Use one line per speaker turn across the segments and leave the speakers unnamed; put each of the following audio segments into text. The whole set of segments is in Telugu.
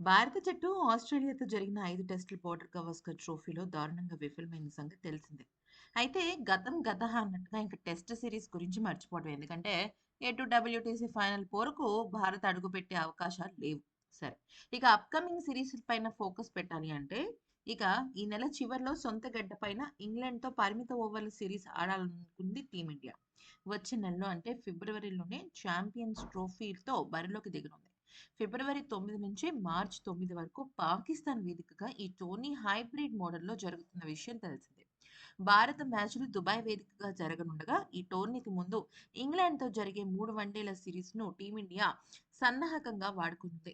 భారత జట్టు ఆస్ట్రేలియాతో జరిగిన ఐదు టెస్టుల బోర్డర్ గవస్కర్ ట్రోఫీలో దారుణంగా విఫలమైన సంగతి తెలిసిందే. అయితే గతం గత అన్నట్టుగా ఇంక టెస్ట్ సిరీస్ గురించి మర్చిపోవడం. ఎందుకంటే ఎటు డబ్ల్యూటీసీ ఫైనల్ పోరుకు భారత్ అడుగుపెట్టే అవకాశాలు లేవు. సరే. ఇక అప్‌కమింగ్ సిరీస్ పైన ఫోకస్ పెట్టాలి అంటే ఇక ఈ నెల చివరిలో సొంత గడ్డ పైన ఇంగ్లాండ్‌తో పరిమిత ఓవర్ల సిరీస్ ఆడాలనుకుంది టీమిండియా. వచ్చే నెలలో అంటే ఫిబ్రవరిలోనే ఛాంపియన్స్ ట్రోఫీతో బరిలోకి దిగనుంది. ఫిబ్రవరి తొమ్మిది నుంచి మార్చి తొమ్మిది వరకు పాకిస్తాన్ వేదికగా ఈ టోర్నీ హైబ్రిడ్ మోడల్‌లో జరుగుతున్న విషయం తెలిసిందే. భారత మ్యాచ్‌లు దుబాయ్ వేదికగా జరగనుండగా ఈ టోర్నీకి ముందు ఇంగ్లాండ్‌తో జరిగే మూడు వన్డేల సిరీస్‌ను టీమిండియా సన్నాహకంగా వాడుకోనుంది.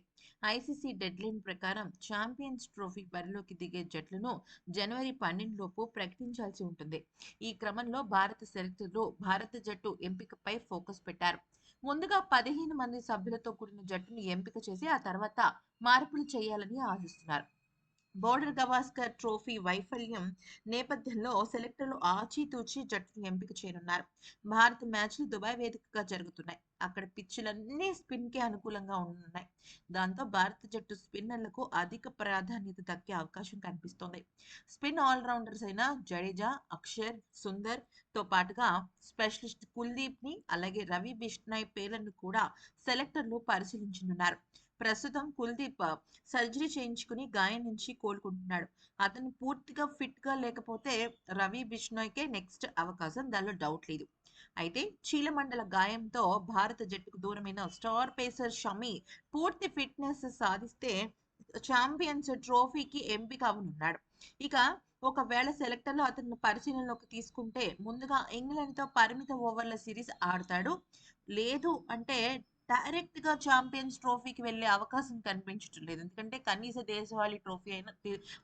ఐసీసీ డెడ్‌లైన్ ప్రకారం ఛాంపియన్స్ ట్రోఫీ బరిలోకి దిగే జట్లను జనవరి 12 లోపు ప్రకటించాల్సి ఉంటుంది. ఈ క్రమంలో భారత సెలెక్టర్లు భారత జట్టు ఎంపికపై ఫోకస్ పెట్టారు. ముందుగా 15 మంది సభ్యులతో కూడిన జట్టును ఎంపిక చేసి ఆ తర్వాత మార్పులు చేయాలని ఆశిస్తున్నారు. బోర్డర్ గవాస్కర్ ట్రోఫీ వైఫల్యం నేపథ్యంలో సెలెక్టర్లు ఆచితూచి జట్టును ఎంపిక చేయనున్నారు. భారత్ మ్యాచ్‌లు దుబాయ్ వేదికగా జరుగుతున్నాయి. అక్కడ పిచ్‌లన్నీ స్పిన్‌కే అనుకూలంగా ఉన్నాయి దాంతో భారత జట్టు స్పిన్నర్లకు అధిక ప్రాధాన్యత దక్కే అవకాశం కనిపిస్తోంది. స్పిన్ ఆల్రౌండర్స్ అయిన జడేజా, అక్షర్, సుందర్తో పాటుగా స్పెషలిస్ట్ కుల్దీప్‌ని అలాగే రవి బిష్నాయ్ పేర్లను కూడా సెలెక్టర్లు పరిశీలించనున్నారు. ప్రస్తుతం కుల్దీప్ సర్జరీ చేయించుకుని గాయం నుంచి కోలుకుంటున్నాడు. అతను పూర్తిగా ఫిట్‌గా లేకపోతే రవి బిష్నోయ్కే నెక్స్ట్ అవకాశం దానిలో డౌట్ లేదు. అయితే చీలమండల గాయంతో భారత జట్టుకు దూరమైన స్టార్ పేసర్ షమి పూర్తి ఫిట్‌నెస్ సాధిస్తే ఛాంపియన్స్ ట్రోఫీకి ఎంపిక అవనున్నాడు ఇక ఒకవేళ సెలెక్టర్లు అతను పరిశీలనలోకి తీసుకుంటే ముందుగా ఇంగ్లాండ్‌తో పరిమిత ఓవర్ల సిరీస్ ఆడతాడు. లేదు అంటే డైరెక్ట్‌గా ఛాంపియన్స్ ట్రోఫీకి వెళ్ళే అవకాశం కనిపించటం లేదు. ఎందుకంటే కనీస దేశవాళీ ట్రోఫీ అయినా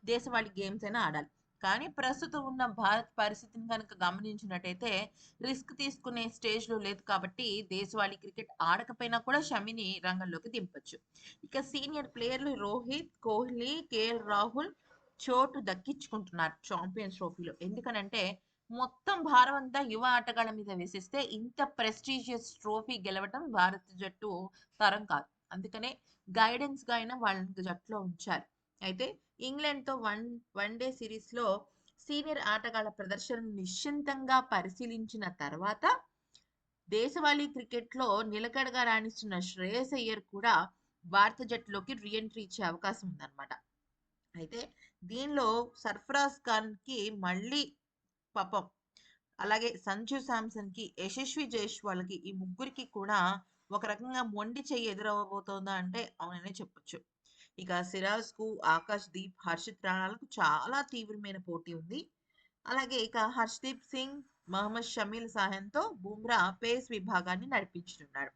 దేశవాళీ గేమ్స్ అయినా ఆడాలి. కానీ ప్రస్తుతం ఉన్న భారత్ పరిస్థితిని కనుక గమనించినట్టయితే రిస్క్ తీసుకునే స్టేజ్‌లో లేదు కాబట్టి దేశవాళీ క్రికెట్ ఆడకపోయినా కూడా షమిని రంగంలోకి దింపొచ్చు. ఇక సీనియర్ ప్లేయర్లు రోహిత్, కోహ్లీ, కేఎల్ రాహుల్ చోటు దక్కించుకుంటున్నారు ఛాంపియన్స్ ట్రోఫీలో. ఎందుకనంటే మొత్తం భారం అంతా యువ ఆటగాళ్ళ మీద వేసేస్తే ఇంత ప్రెస్టీజియస్ ట్రోఫీ గెలవటం భారత జట్టు తరం కాదు. అందుకనే గైడెన్స్‌గా అయినా వాళ్ళని జట్టులో ఉంచారు అయితే ఇంగ్లాండ్‌తో వన్ వన్ డే సిరీస్‌లో సీనియర్ ఆటగాళ్ళ ప్రదర్శనను నిశ్చింతంగా పరిశీలించిన తర్వాత దేశవాళీ క్రికెట్‌లో నిలకడగా రాణిస్తున్న శ్రేయస్ అయ్యర్ కూడా భారత జట్టులోకి రీ ఎంట్రీ ఇచ్చే అవకాశం ఉందన్నమాట. అయితే దీనిలో సర్ఫరాజ్ ఖాన్‌కి మళ్ళీ పాపం అలాగే సంజు శాంసన్‌కి, యశస్వి జైస్వాల్‌కి ఈ ముగ్గురికి కూడా ఒక రకంగా మొండి చెయ్యి ఎదురవ్వబోతోందా అంటే అవుననే చెప్పొచ్చు. ఇక సిరాజ్కు ఆకాష్ దీప్, హర్షిత్ రాణాలకు చాలా తీవ్రమైన పోటీ ఉంది. అలాగే ఇక హర్షదీప్ సింగ్, మహమ్మద్ షమీల్ సహాయంతో బుమ్రా పేస్ విభాగాన్ని నడిపించనున్నాడు.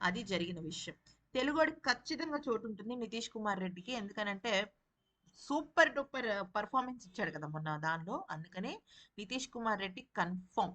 అది జరిగిన విషయం. తెలుగోడికి ఖచ్చితంగా చోటు ఉంటుంది నితీష్ కుమార్ రెడ్డికి. ఎందుకనంటే సూపర్ డూపర్ పర్ఫార్మెన్స్ ఇచ్చాడు కదా మొన్న దానిలో. అందుకనే నితీష్ కుమార్ రెడ్డి కన్ఫర్మ్.